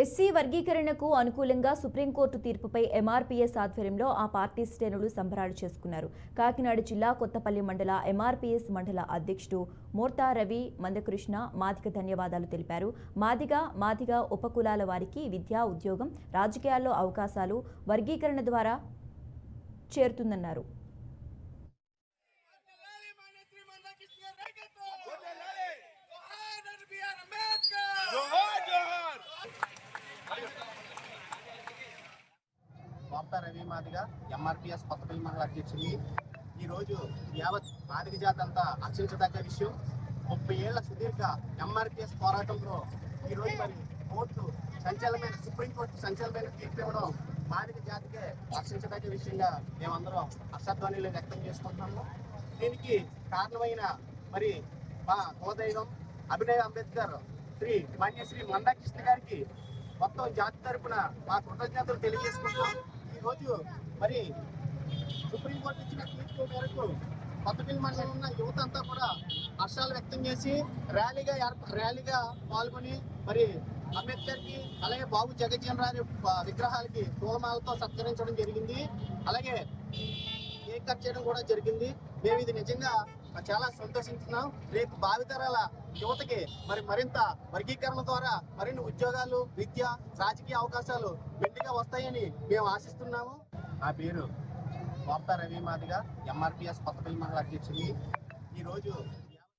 SC వర్గీకరణకు అనుకూలంగా supreme court తీర్పుపై MRPS ఆధ్వర్యంలో ఆ పార్టీ శ్రేణులు సంబరాలు చేసుకున్నారు. కాకినాడ జిల్లా కొత్తపల్లి మండల ఎంఆర్పీఎస్ మండల అధ్యక్షుడు మోర్తా రవి మందకృష్ణ మాదిగ ధన్యవాదాలు తెలిపారు. మాదిగ మాదిగ ఉపకులాల వారికి విద్యా ఉద్యోగం రాజకీయాల్లో అవకాశాలు వర్గీకరణ ద్వారా చేరుతుందన్నారు. వార్తా రవి మాదిగా. ఎంఆర్పిఎస్ కొత్తపల్లి మండల అధ్యక్షుడిని ఈరోజు యావత్ మాదిగ జాతి అంతా హర్షించదగ్గ విషయం. ముప్పై ఏళ్ళ సుదీర్ఘ ఎంఆర్పిఎస్ పోరాటంలో ఈరోజు మరి కోర్టు సంచలనమైన సుప్రీంకోర్టు సంచలనమైన తీర్పు ఇవ్వడం మాదిగ జాతికే రక్షించదగ్గ విషయంగా మేమందరం హర్షధ్వనిలో వ్యక్తం చేసుకుంటున్నాము. దీనికి కారణమైన మరి మా గోదైవం అభినయ్ అంబేద్కర్ శ్రీ మాన్యశ్రీ మందాకృష్ణ గారికి మొత్తం జాతి తరపున మా కృతజ్ఞతలు తెలియజేసుకుంటూ రోజు మరి సుప్రీంకోర్టు ఇచ్చిన తీర్పు మేరకు కొత్తపల్లి మండలం ఉన్న యువత అంతా కూడా హర్షాలు వ్యక్తం చేసి ర్యాలీగా ర్యాలీగా పాల్గొని మరి అంబేద్కర్కి అలాగే బాబు జగజ్జన్ రాని విగ్రహాలకి పూలమాలతో సత్కరించడం జరిగింది. అలాగే కేక్ కట్ చేయడం కూడా జరిగింది. మేము ఇది నిజంగా చాలా సంతోషించున్నాం రేపు భావితరాల యువతకి మరి మరింత వర్గీకరణ ద్వారా మరిన్ని ఉద్యోగాలు విద్య రాజకీయ అవకాశాలు మెండుగా వస్తాయని మేము ఆశిస్తున్నాము. నా పేరు వార్తా రవి మాదిగా ఎంఆర్పిఎస్ కొత్తపల్లి మండల అధ్యక్షుడి ఈరోజు